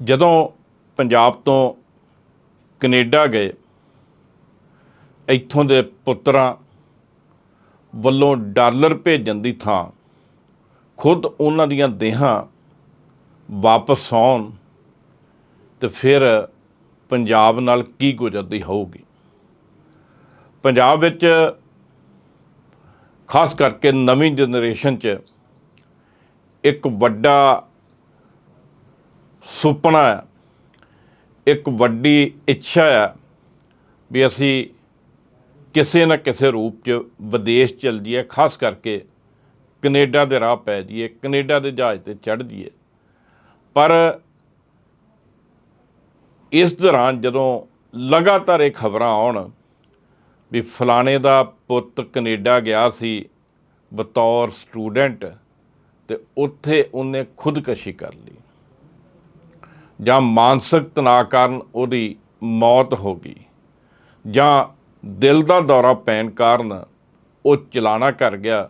ਜਦੋਂ ਪੰਜਾਬ ਤੋਂ ਕੈਨੇਡਾ ਗਏ, ਇੱਥੋਂ ਦੇ ਪੁੱਤਰਾਂ ਵੱਲੋਂ ਡਾਲਰ ਭੇਜਣ ਦੀ ਥਾਂ, ਖੁਦ ਉਹਨਾਂ ਦੀਆਂ ਦੇਹਾਂ ਵਾਪਸ ਆਉਣ ਤੇ ਫਿਰ ਪੰਜਾਬ ਨਾਲ ਕੀ ਗੁਜ਼ਰਦੀ ਹੋਊਗੀ। ਪੰਜਾਬ ਵਿੱਚ ਖਾਸ ਕਰਕੇ ਨਵੀਂ ਜਨਰੇਸ਼ਨ 'ਚ ਇੱਕ ਵੱਡਾ ਸੁਪਨਾ ਹੈ, ਇੱਕ ਵੱਡੀ ਇੱਛਾ ਹੈ ਵੀ ਅਸੀਂ ਕਿਸੇ ਨਾ ਕਿਸੇ ਰੂਪ 'ਚ ਵਿਦੇਸ਼ ਚਲ ਜਾਈਏ, ਖਾਸ ਕਰਕੇ ਕੈਨੇਡਾ ਦੇ ਰਾਹ ਪੈ ਜਾਈਏ, ਕੈਨੇਡਾ ਦੇ ਜਹਾਜ਼ ਤੇ ਚੜ੍ਹ ਜਾਈਏ। ਪਰ ਇਸ ਦੌਰਾਨ ਜਦੋਂ ਲਗਾਤਾਰ ਇਹ ਖਬਰਾਂ ਆਉਣ ਵੀ ਫਲਾਣੇ ਦਾ ਪੁੱਤ ਕੈਨੇਡਾ ਗਿਆ ਸੀ, ਬਤੌਰ ਸਟੂਡੈਂਟ, ਤੇ ਉੱਥੇ ਉਹਨੇ ਖੁਦਕਸ਼ੀ ਕਰ ਲਈ। ਜਾਂ ਮਾਨਸਿਕ ਤਣਾਅ ਕਾਰਨ ਉਹਦੀ ਮੌਤ ਹੋ ਗਈ, ਜਾਂ ਦਿਲ ਦਾ ਦੌਰਾ ਪੈਣ ਕਾਰਨ ਉਹ ਚਲਾਣਾ ਕਰ ਗਿਆ,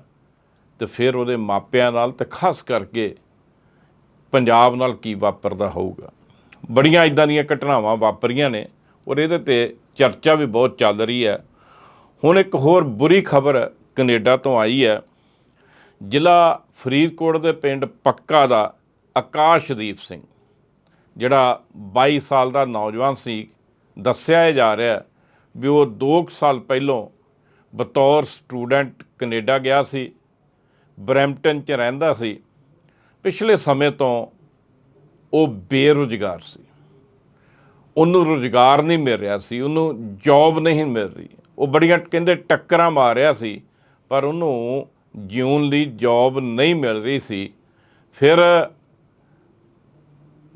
ਤੇ ਫਿਰ ਉਹਦੇ ਮਾਪਿਆਂ ਨਾਲ ਤੇ ਖਾਸ ਕਰਕੇ ਪੰਜਾਬ ਨਾਲ ਕੀ ਵਾਪਰਦਾ ਹੋਊਗਾ। ਬੜੀਆਂ ਇਦਾਂ ਦੀਆਂ ਘਟਨਾਵਾਂ ਵਾਪਰੀਆਂ ਨੇ ਔਰ ਇਹਦੇ ਤੇ ਚਰਚਾ ਵੀ ਬਹੁਤ ਚੱਲ ਰਹੀ ਹੈ। ਹੁਣ ਇੱਕ ਹੋਰ ਬੁਰੀ ਖਬਰ ਕੈਨੇਡਾ ਤੋਂ ਆਈ ਹੈ। ਜ਼ਿਲ੍ਹਾ ਫਰੀਦਕੋਟ ਦੇ ਪਿੰਡ ਪੱਕਾ ਦਾ ਆਕਾਸ਼ਦੀਪ ਸਿੰਘ ਜਿਹੜਾ 22 ਸਾਲ ਦਾ ਨੌਜਵਾਨ ਸੀ, ਦੱਸਿਆ ਜਾ ਰਿਹਾ ਵੀ ਉਹ 2 ਸਾਲ ਪਹਿਲੋਂ ਬਤੌਰ ਸਟੂਡੈਂਟ ਕੈਨੇਡਾ ਗਿਆ ਸੀ, ਬਰੈਂਪਟਨ 'ਚ ਰਹਿੰਦਾ ਸੀ। ਪਿਛਲੇ ਸਮੇਂ ਤੋਂ ਉਹ ਬੇਰੁਜ਼ਗਾਰ ਸੀ। ਉਹਨੂੰ ਰੁਜ਼ਗਾਰ ਨਹੀਂ ਮਿਲ ਰਿਹਾ ਸੀ, ਉਹਨੂੰ ਜੌਬ ਨਹੀਂ ਮਿਲ ਰਹੀ। ਉਹ ਬੜੀਆਂ ਕਹਿੰਦੇ ਟੱਕਰਾਂ ਮਾਰ ਰਿਹਾ ਸੀ, ਪਰ ਉਹਨੂੰ ਜਿਉਣ ਲਈ ਜੌਬ ਨਹੀਂ ਮਿਲ ਰਹੀ ਸੀ। ਫਿਰ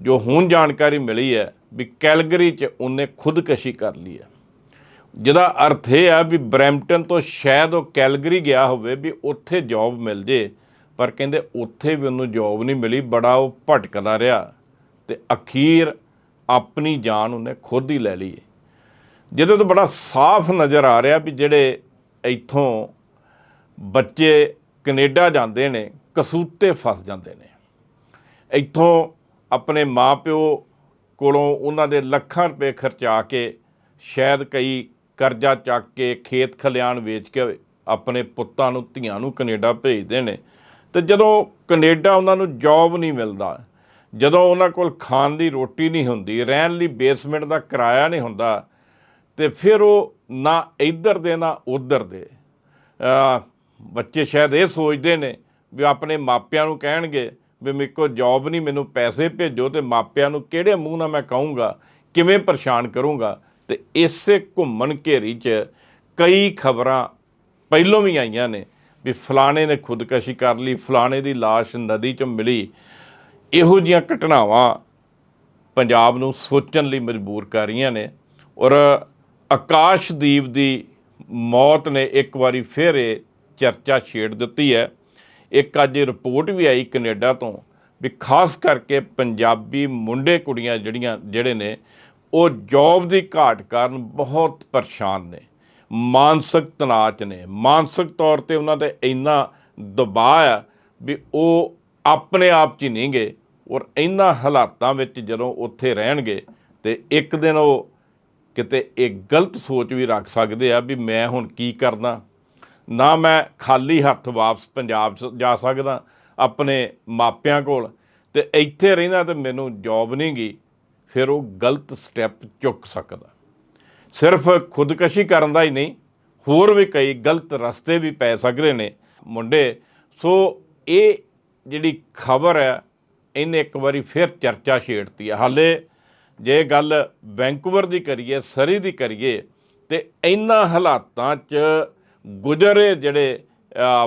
ਜੋ ਹੁਣ ਜਾਣਕਾਰੀ ਮਿਲੀ ਹੈ ਵੀ ਕੈਲਗਰੀ 'ਚ ਉਹਨੇ ਖੁਦਕਸ਼ੀ ਕਰ ਲਈ ਹੈ। ਜਿਹਦਾ ਅਰਥ ਇਹ ਆ ਵੀ ਬਰੈਂਪਟਨ ਤੋਂ ਸ਼ਾਇਦ ਉਹ ਕੈਲਗਰੀ ਗਿਆ ਹੋਵੇ ਵੀ ਉੱਥੇ ਜੌਬ ਮਿਲ ਜੇ, ਪਰ ਕਹਿੰਦੇ ਉੱਥੇ ਵੀ ਉਹਨੂੰ ਜੌਬ ਨਹੀਂ ਮਿਲੀ, ਬੜਾ ਉਹ ਭਟਕਦਾ ਰਿਹਾ ਤੇ ਅਖੀਰ ਆਪਣੀ ਜਾਨ ਉਹਨੇ ਖੁਦ ਹੀ ਲੈ ਲਈ ਜਿਹਦੇ ਤੋਂ ਬੜਾ ਸਾਫ਼ ਨਜ਼ਰ ਆ ਰਿਹਾ ਵੀ ਜਿਹੜੇ ਇੱਥੋਂ ਬੱਚੇ ਕੈਨੇਡਾ ਜਾਂਦੇ ਨੇ, ਕਸੂਤੇ ਫਸ ਜਾਂਦੇ ਨੇ। ਇੱਥੋਂ ਆਪਣੇ ਮਾਪਿਓ ਕੋਲੋਂ ਉਹਨਾਂ ਦੇ ਲੱਖਾਂ ਰੁਪਏ ਖਰਚਾ ਕੇ ਸ਼ਾਇਦ ਕਈ ਕਰਜ਼ਾ ਚੱਕ ਕੇ ਖੇਤ ਖਲਿਆਣ ਵੇਚ ਕੇ ਆਪਣੇ ਪੁੱਤਾਂ ਨੂੰ, ਧੀਆਂ ਨੂੰ ਕੈਨੇਡਾ ਭੇਜਦੇ ਨੇ। ਤੇ ਜਦੋਂ ਕੈਨੇਡਾ ਉਹਨਾਂ ਨੂੰ ਜੌਬ ਨਹੀਂ ਮਿਲਦਾ, ਜਦੋਂ ਉਹਨਾਂ ਕੋਲ ਖਾਣ ਦੀ ਰੋਟੀ ਨਹੀਂ ਹੁੰਦੀ, ਰਹਿਣ ਲਈ ਬੇਸਮੈਂਟ ਦਾ ਕਿਰਾਇਆ ਨਹੀਂ ਹੁੰਦਾ, ਤੇ ਫਿਰ ਉਹ ਨਾ ਇੱਧਰ ਦੇ, ਨਾ ਉੱਧਰ ਦੇ। ਬੱਚੇ ਸ਼ਾਇਦ ਇਹ ਸੋਚਦੇ ਨੇ ਵੀ ਆਪਣੇ ਮਾਪਿਆਂ ਨੂੰ ਕਹਿਣਗੇ ਵੀ ਮੇਰੇ ਕੋਲ ਜੌਬ ਨਹੀਂ, ਮੈਨੂੰ ਪੈਸੇ ਭੇਜੋ ਤੇ ਮਾਪਿਆਂ ਨੂੰ ਕਿਹੜੇ ਮੂੰਹ ਨਾਲ ਮੈਂ ਕਹੂੰਗਾ, ਕਿਵੇਂ ਪਰੇਸ਼ਾਨ ਕਰੂੰਗਾ। ਤੇ ਇਸੇ ਘੁੰਮਣ ਘੇਰੀ 'ਚ ਕਈ ਖਬਰਾਂ ਪਹਿਲੋਂ ਵੀ ਆਈਆਂ ਨੇ ਵੀ ਫਲਾਣੇ ਨੇ ਖੁਦਕਸ਼ੀ ਕਰ ਲਈ, ਫਲਾਣੇ ਦੀ ਲਾਸ਼ ਨਦੀ 'ਚ ਮਿਲੀ। ਇਹੋ ਜੀਆਂ ਘਟਨਾਵਾਂ ਪੰਜਾਬ ਨੂੰ ਸੋਚਣ ਲਈ ਮਜਬੂਰ ਕਰ ਰਹੀਆਂ ਨੇ। ਔਰ ਆਕਾਸ਼ਦੀਪ ਦੀ ਮੌਤ ਨੇ ਇੱਕ ਵਾਰੀ ਫਿਰ ਇਹ ਚਰਚਾ ਛੇੜ ਦਿੱਤੀ ਹੈ। ਇੱਕ ਅੱਜ ਰਿਪੋਰਟ ਵੀ ਆਈ ਕੈਨੇਡਾ ਤੋਂ ਵੀ ਖਾਸ ਕਰਕੇ ਪੰਜਾਬੀ ਮੁੰਡੇ ਕੁੜੀਆਂ ਜਿਹੜੀਆਂ, ਜਿਹੜੇ ਨੇ, ਉਹ ਜੌਬ ਦੀ ਘਾਟ ਕਾਰਨ ਬਹੁਤ ਪਰੇਸ਼ਾਨ ਨੇ। ਮਾਨਸਿਕ ਤਣਾਅ 'ਚ ਨੇ। ਮਾਨਸਿਕ ਤੌਰ ਤੇ ਉਹਨਾਂ ਤੇ ਇੰਨਾ ਦਬਾਅ ਆ ਵੀ ਉਹ ਆਪਣੇ ਆਪ 'ਚ ਹੀ ਨਹੀਂ ਗਏ ਔਰ ਇਹਨਾਂ ਹਾਲਾਤਾਂ ਵਿੱਚ ਜਦੋਂ ਉੱਥੇ ਰਹਿਣਗੇ ਤੇ ਇੱਕ ਦਿਨ ਉਹ ਕਿਤੇ ਇੱਕ ਗਲਤ ਸੋਚ ਵੀ ਰੱਖ ਸਕਦੇ ਆ ਵੀ ਮੈਂ ਹੁਣ ਕੀ ਕਰਨਾ ਨਾ ਮੈਂ ਖਾਲੀ ਹੱਥ ਵਾਪਸ ਪੰਜਾਬ 'ਚ ਜਾ ਸਕਦਾ ਆਪਣੇ ਮਾਪਿਆਂ ਕੋਲ। ਤੇ ਇੱਥੇ ਰਹਿੰਦਾ ਤੇ ਮੈਨੂੰ ਜੌਬ ਨਹੀਂ ਗਈ ਫਿਰ ਉਹ ਗਲਤ ਸਟੈਪ ਚੁੱਕ ਸਕਦਾ। ਸਿਰਫ ਖੁਦਕਸ਼ੀ ਕਰਨ ਦਾ ਹੀ ਨਹੀਂ, ਹੋਰ ਵੀ ਕਈ ਗਲਤ ਰਸਤੇ ਵੀ ਪੈ ਸਕਦੇ ਨੇ। ਮੁੰਡੇ, ਸੋ ਇਹ ਜਿਹੜੀ ਖਬਰ ਹੈ, ਇਹਨੇ ਇੱਕ ਵਾਰੀ ਫਿਰ ਚਰਚਾ ਛੇੜਤੀ ਹੈ। ਹਾਲੇ ਜੇ ਗੱਲ ਵੈਂਕੂਵਰ ਦੀ ਕਰੀਏ, ਸਰੀ ਦੀ ਕਰੀਏ, ਤੇ ਇਹਨਾਂ ਹਾਲਾਤਾਂ 'ਚ ਗੁਜ਼ਰੇ ਜਿਹੜੇ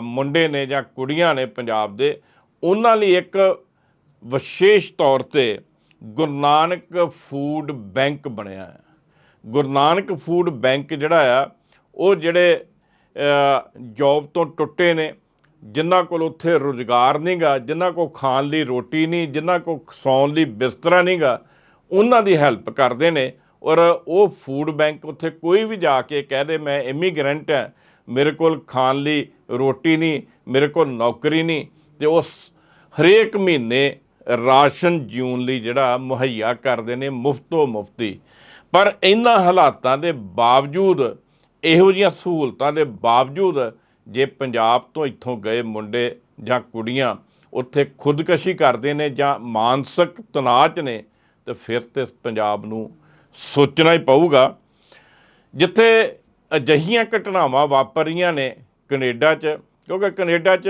ਮੁੰਡੇ ਨੇ ਜਾਂ ਕੁੜੀਆਂ ਨੇ ਪੰਜਾਬ ਦੇ, ਉਹਨਾਂ ਲਈ ਇੱਕ ਵਿਸ਼ੇਸ਼ ਤੌਰ ਤੇ ਗੁਰੂ ਨਾਨਕ ਫੂਡ ਬੈਂਕ ਬਣਿਆ ਹੈ। ਗੁਰੂ ਨਾਨਕ ਫੂਡ ਬੈਂਕ ਜਿਹੜਾ ਆ, ਉਹ ਜਿਹੜੇ ਜੌਬ ਤੋਂ ਟੁੱਟੇ ਨੇ, ਜਿਨ੍ਹਾਂ ਕੋਲ ਉੱਥੇ ਰੁਜ਼ਗਾਰ ਨਹੀਂਗਾ ਜਿਨ੍ਹਾਂ ਕੋਲ ਖਾਣ ਲਈ ਰੋਟੀ ਨਹੀਂ, ਜਿਨ੍ਹਾਂ ਕੋਲ ਸੌਣ ਲਈ ਬਿਸਤਰਾ ਨਹੀਂਗਾ ਉਹਨਾਂ ਦੀ ਹੈਲਪ ਕਰਦੇ ਨੇ। ਔਰ ਉਹ ਫੂਡ ਬੈਂਕ ਉੱਥੇ ਕੋਈ ਵੀ ਜਾ ਕੇ ਕਹਿ ਦੇ, ਮੈਂ ਇਮੀਗ੍ਰੈਂਟ ਹਾਂ ਮੇਰੇ ਕੋਲ ਖਾਣ ਲਈ ਰੋਟੀ ਨਹੀਂ, ਮੇਰੇ ਕੋਲ ਨੌਕਰੀ ਨਹੀਂ ਤੇ ਉਸ ਹਰੇਕ ਮਹੀਨੇ ਰਾਸ਼ਨ ਜਿਉਣ ਲਈ ਜਿਹੜਾ ਮੁਹੱਈਆ ਕਰਦੇ ਨੇ ਮੁਫਤੋ ਮੁਫਤੀ। ਪਰ ਇਹਨਾਂ ਹਾਲਾਤਾਂ ਦੇ ਬਾਵਜੂਦ, ਇਹੋ ਜਿਹੀਆਂ ਸਹੂਲਤਾਂ ਦੇ ਬਾਵਜੂਦ ਜੇ ਪੰਜਾਬ ਤੋਂ ਇੱਥੋਂ ਗਏ ਮੁੰਡੇ ਜਾਂ ਕੁੜੀਆਂ ਉੱਥੇ ਖੁਦਕਸ਼ੀ ਕਰਦੇ ਨੇ ਜਾਂ ਮਾਨਸਿਕ ਤਣਾਅ 'ਚ ਨੇ, ਤੇ ਫਿਰ ਤੇ ਪੰਜਾਬ ਨੂੰ ਸੋਚਣਾ ਹੀ ਪਊਗਾ। ਜਿੱਥੇ ਅਜਿਹੀਆਂ ਘਟਨਾਵਾਂ ਵਾਪਰੀਆਂ ਨੇ ਕੈਨੇਡਾ 'ਚ ਕਿਉਂਕਿ ਕੈਨੇਡਾ 'ਚ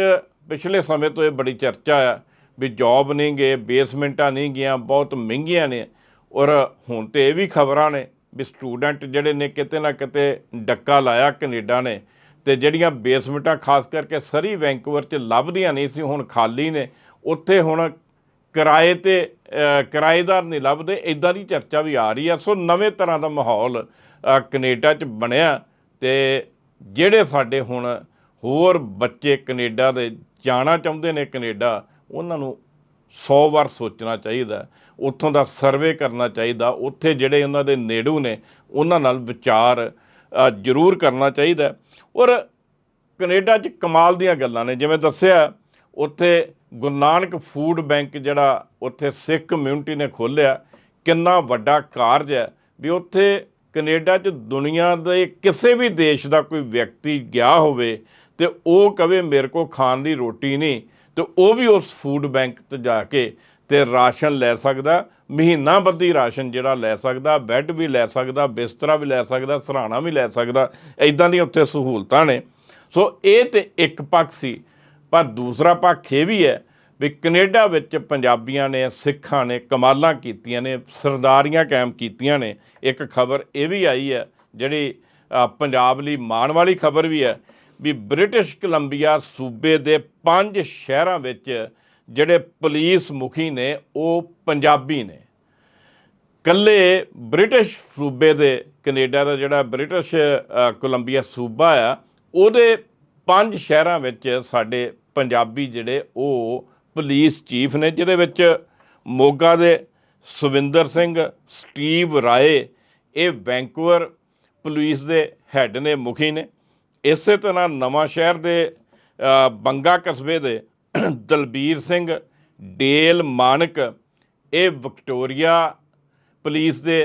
ਪਿਛਲੇ ਸਮੇਂ ਤੋਂ ਇਹ ਬੜੀ ਚਰਚਾ ਆ ਵੀ ਜੌਬ ਨਹੀਂ ਗਏ ਬੇਸਮੈਂਟਾਂ ਨਹੀਂ ਗਈਆਂ ਬਹੁਤ ਮਹਿੰਗੀਆਂ ਨੇ। ਔਰ ਹੁਣ ਤੇ ਇਹ ਵੀ ਖਬਰਾਂ ਨੇ ਵੀ ਸਟੂਡੈਂਟ ਜਿਹੜੇ ਨੇ ਕਿਤੇ ਨਾ ਕਿਤੇ ਡੱਕਾ ਲਾਇਆ ਕੈਨੇਡਾ ਨੇ ਤੇ ਜਿਹੜੀਆਂ ਬੇਸਮੈਂਟਾਂ ਖਾਸ ਕਰਕੇ ਸਰੀ ਵੈਂਕੂਵਰ 'ਚ ਲੱਭਦੀਆਂ ਨਹੀਂ ਸੀ ਹੁਣ ਖਾਲੀ ਨੇ। ਉੱਥੇ ਹੁਣ ਕਿਰਾਏ ਤੇ ਕਿਰਾਏਦਾਰ ਨਹੀਂ ਲੱਭਦੇ ਇਦਾਂ ਦੀ ਚਰਚਾ ਵੀ ਆ ਰਹੀ ਆ। ਸੋ ਨਵੇਂ ਤਰ੍ਹਾਂ ਦਾ ਮਾਹੌਲ ਅ, ਕੈਨੇਡਾ 'ਚ ਬਣਿਆ। ਤੇ ਜਿਹੜੇ ਸਾਡੇ ਹੁਣ ਹੋਰ ਬੱਚੇ ਕੈਨੇਡਾ ਦੇ ਜਾਣਾ ਚਾਹੁੰਦੇ ਨੇ ਕੈਨੇਡਾ, ਉਹਨਾਂ ਨੂੰ 100 ਵਾਰ ਸੋਚਣਾ ਚਾਹੀਦਾ, ਉੱਥੋਂ ਦਾ ਸਰਵੇ ਕਰਨਾ ਚਾਹੀਦਾ, ਉੱਥੇ ਜਿਹੜੇ ਉਹਨਾਂ ਦੇ ਨੇੜੂ ਨੇ, ਉਹਨਾਂ ਨਾਲ ਵਿਚਾਰ ਜ਼ਰੂਰ ਕਰਨਾ ਚਾਹੀਦਾ। ਔਰ ਕੈਨੇਡਾ 'ਚ ਕਮਾਲ ਦੀਆਂ ਗੱਲਾਂ ਨੇ, ਜਿਵੇਂ ਦੱਸਿਆ, ਉੱਥੇ ਗੁਰੂ ਨਾਨਕ ਫੂਡ ਬੈਂਕ ਜਿਹੜਾ ਉੱਥੇ ਸਿੱਖ ਕਮਿਊਨਿਟੀ ਨੇ ਖੋਲ੍ਹਿਆ, ਕਿੰਨਾ ਵੱਡਾ ਕਾਰਜ ਹੈ, ਵੀ ਉੱਥੇ ਕੈਨੇਡਾ 'ਚ ਦੁਨੀਆ ਦੇ ਕਿਸੇ ਵੀ ਦੇਸ਼ ਦਾ ਕੋਈ ਵਿਅਕਤੀ ਗਿਆ ਹੋਵੇ ਤੇ ਉਹ ਕਵੇ ਮੇਰੇ ਕੋ ਖਾਣ ਦੀ ਰੋਟੀ ਨਹੀਂ, ਤੇ ਉਹ ਵੀ ਉਸ ਫੂਡ ਬੈਂਕ ਤੇ ਜਾ ਕੇ ਤੇ ਰਾਸ਼ਨ ਲੈ ਸਕਦਾ, ਮਹੀਨਾ ਬੱਧੀ ਰਾਸ਼ਨ ਜਿਹੜਾ ਲੈ ਸਕਦਾ, ਬੈੱਡ ਵੀ ਲੈ ਸਕਦਾ, ਬਿਸਤਰਾ ਵੀ ਲੈ ਸਕਦਾ, ਸਰਾਣਾ ਵੀ ਲੈ ਸਕਦਾ ਇਦਾਂ ਦੀਆਂ ਉੱਥੇ ਸਹੂਲਤਾਂ ਨੇ। ਸੋ ਇਹ ਤੇ ਇੱਕ ਪੱਖ ਸੀ, ਪਰ ਦੂਸਰਾ ਪੱਖ ਇਹ ਵੀ ਹੈ ਵੀ ਕੈਨੇਡਾ ਵਿੱਚ ਪੰਜਾਬੀਆਂ ਨੇ, ਸਿੱਖਾਂ ਨੇ ਕਮਾਲਾਂ ਕੀਤੀਆਂ ਨੇ, ਸਰਦਾਰੀਆਂ ਕਾਇਮ ਕੀਤੀਆਂ ਨੇ। ਇੱਕ ਖਬਰ ਇਹ ਵੀ ਆਈ ਹੈ, ਜਿਹੜੀ ਪੰਜਾਬ ਲਈ ਮਾਣ ਵਾਲੀ ਖਬਰ ਵੀ ਹੈ ਵੀ ਬ੍ਰਿਟਿਸ਼ ਕੋਲੰਬੀਆ ਸੂਬੇ ਦੇ ਪੰਜ ਸ਼ਹਿਰਾਂ ਵਿੱਚ ਜਿਹੜੇ ਪੁਲਿਸ ਮੁਖੀ ਨੇ, ਉਹ ਪੰਜਾਬੀ ਨੇ। ਕੱਲੇ ਬ੍ਰਿਟਿਸ਼ ਸੂਬੇ ਦੇ, ਕੈਨੇਡਾ ਦਾ ਜਿਹੜਾ ਬ੍ਰਿਟਿਸ਼ ਕੋਲੰਬੀਆ ਸੂਬਾ ਆ, ਉਹਦੇ ਪੰਜ ਸ਼ਹਿਰਾਂ ਵਿੱਚ ਸਾਡੇ ਪੰਜਾਬੀ ਜਿਹੜੇ, ਉਹ ਪੁਲਿਸ ਚੀਫ ਨੇ, ਜਿਹਦੇ ਵਿੱਚ ਮੋਗਾ ਦੇ ਸੁਵਿੰਦਰ ਸਿੰਘ, ਸਟੀਵ ਰਾਏ, ਇਹ ਵੈਂਕੂਵਰ ਪੁਲਿਸ ਦੇ ਹੈੱਡ ਨੇ, ਮੁਖੀ ਨੇ। ਇਸੇ ਤਰ੍ਹਾਂ ਨਵਾਂ ਸ਼ਹਿਰ ਦੇ ਬੰਗਾ ਕਸਬੇ ਦੇ ਦਲਬੀਰ ਸਿੰਘ, ਡੇਲ ਮਾਨਕ, ਇਹ ਵਿਕਟੋਰੀਆ ਪੁਲਿਸ ਦੇ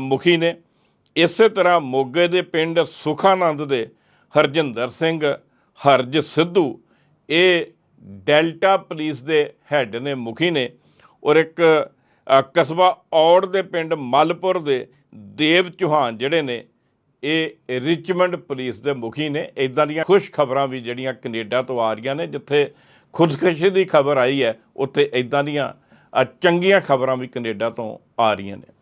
ਮੁਖੀ ਨੇ। ਇਸੇ ਤਰ੍ਹਾਂ ਮੋਗੇ ਦੇ ਪਿੰਡ ਸੁਖਾਨੰਦ ਦੇ ਹਰਜਿੰਦਰ ਸਿੰਘ, ਹਰਜ ਸਿੱਧੂ, ਇਹ ਡੈਲਟਾ ਪੁਲਿਸ ਦੇ ਹੈੱਡ ਨੇ, ਮੁਖੀ ਨੇ ਔਰ ਇੱਕ ਕਸਬਾ ਔੜ ਦੇ ਪਿੰਡ ਮਲਪੁਰ ਦੇ ਦੇਵ ਚੌਹਾਨ ਜਿਹੜੇ ਨੇ, ਇਹ ਰਿਚਮੰਡ ਪੁਲਿਸ ਦੇ ਮੁਖੀ ਨੇ। ਇਦਾਂ ਦੀਆਂ ਖੁਸ਼ ਖਬਰਾਂ ਵੀ ਜਿਹੜੀਆਂ ਕੈਨੇਡਾ ਤੋਂ ਆ ਰਹੀਆਂ ਨੇ, ਜਿੱਥੇ ਖੁਦਕਸ਼ੀ ਦੀ ਖਬਰ ਆਈ ਹੈ, ਉੱਥੇ ਇਦਾਂ ਦੀਆਂ ਚੰਗੀਆਂ ਖਬਰਾਂ ਵੀ ਕੈਨੇਡਾ ਤੋਂ ਆ ਰਹੀਆਂ ਨੇ।